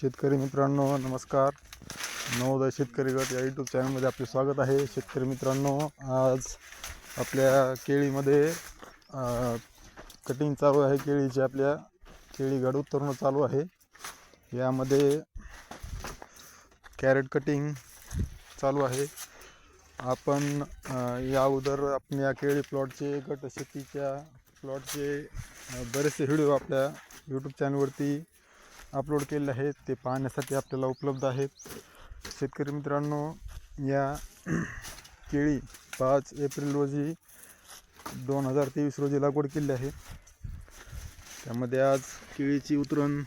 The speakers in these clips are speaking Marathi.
शेतकरी मित्रांनो नमस्कार. नवोदय शेतकरी गट या यूट्यूब चॅनलमध्ये आपले स्वागत आहे. शेतकरी मित्रांनो आज आपल्या केळीमध्ये कटिंग चालू आहे. केळीची आपल्या केळी गड उतरणं चालू आहे. यामध्ये कॅरेट कटिंग चालू आहे. आपण या अगोदर आपल्या केळी प्लॉटचे गट शेतीच्या प्लॉटचे बरेचसे व्हिडिओ आपल्या यूट्यूब चॅनलवरती अपलोड केलेले आहेत ते पाहण्यासाठी आपल्याला उपलब्ध आहेत. शेतकरी मित्रांनो या केळी पाच एप्रिल रोजी दोन हजार तेवीस रोजी लागवड केली आहे. त्यामध्ये आज केळीची उतरण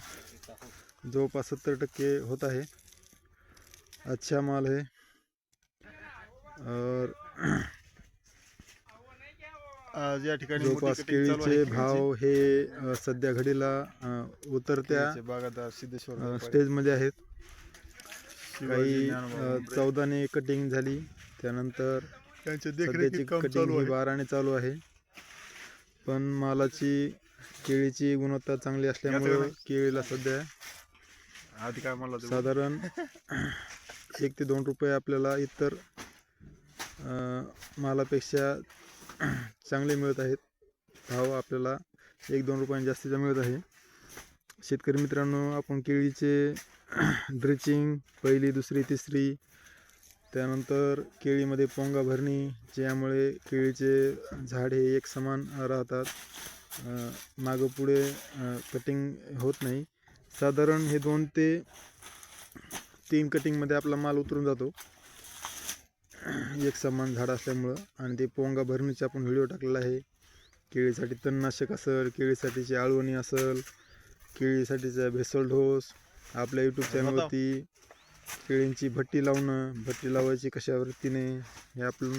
जवळपास सत्तर टक्के होत आहे. अच्छा माल आहे और आज या ठिकाणी जवळपास मोठी cutting चालू आहे. केळीचे भाव हे अ, सध्या घडीला अ, उतरत्या केळीचे बागायतदार सिद्धेश्वर अ, व्यापारी, स्टेजमध्ये आहेत. शिवाजी काही अ. चौदाने कटिंग झाली. त्यानंतर त्यांच्या सध्याची देखरेखीत काम कटिंग चालू ही आहे. बाराने चालू आहे. पण मालाची केळीची गुणवत्ता चांगली असल्यामुळे याचं केळीला सध्या आधी काय म्हणला तुम्ही? साधारण एक ते दोन रुपये आपल्याला इतर अ, मालापेक्षा चांगले मिळत आहेत. भाव आपल्याला एक दोन रुपयांनी जास्तीचा मिळत आहे. शेतकरी मित्रांनो आपण केळीचे ड्रिचिंग पहिली दुसरी तिसरी त्यानंतर केळीमध्ये पोंगा भरणी ज्यामुळे केळीचे झाड हे एक समान राहतात. मागं पुढे कटिंग होत नाही. साधारण हे दोन ते तीन कटिंगमध्ये आपला माल उतरून जातो. एक समान झाड असल्यामुळं आणि ते पोंगा भरणीचा आपण व्हिडिओ टाकलेला आहे. केळीसाठी तणनाशक असेल केळीसाठीची आळवणी असेल केळीसाठीचा भेसळ ढोस आपल्या यूट्यूब चॅनलवरती केळींची भट्टी लावणं भट्टी लावायची कशा वृत्तीने हे आपण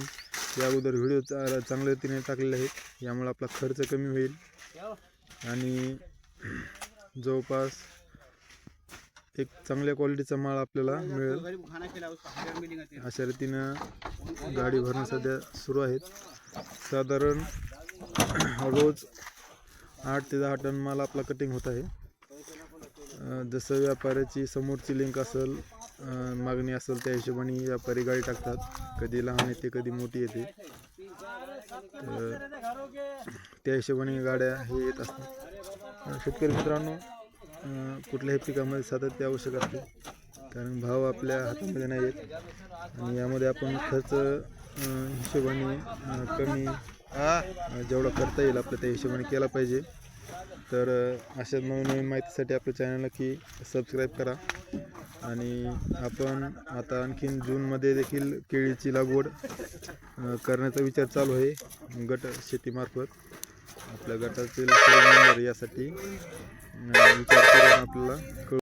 या अगोदर व्हिडिओ चा चांगल्या रीतीने टाकलेले आहेत. यामुळे आपला खर्च कमी होईल. आणि जवळपास एक चांगल्या क्वालिटीचा माल आपल्याला मिळेल. अशा रीतीनं गाडी भरणं सध्या सुरू आहेत. साधारण रोज आठ ते दहा टन माल आपला कटिंग होत आहे. जसं व्यापाऱ्याची समोरची लिंक असेल मागणी असेल त्या हिशोबाने व्यापारी गाडी टाकतात. कधी लहान येते कधी मोठी येते. त्या हिशोबाने गाड्या हे येत असतात. शेतकरी मित्रांनो कुठल्याही पिकामध्ये सातत्य आवश्यक असते. कारण भाव आपल्या हातामध्ये नाही आहेत आणि यामध्ये आपण खर्च हिशोबाने कमी जेवढा करता येईल आपल्या त्या हिशोबाने केला पाहिजे. तर अशा नवीन नवीन माहितीसाठी आपल्या चॅनल नक्की सबस्क्राईब करा. आणि आपण आता आणखीन जूनमध्ये देखील केळीची लागवड करण्याचा विचार चालू आहे. गट शेतीमार्फत. आपल्या गटातील यासाठी विचार करून आपल्याला. कळू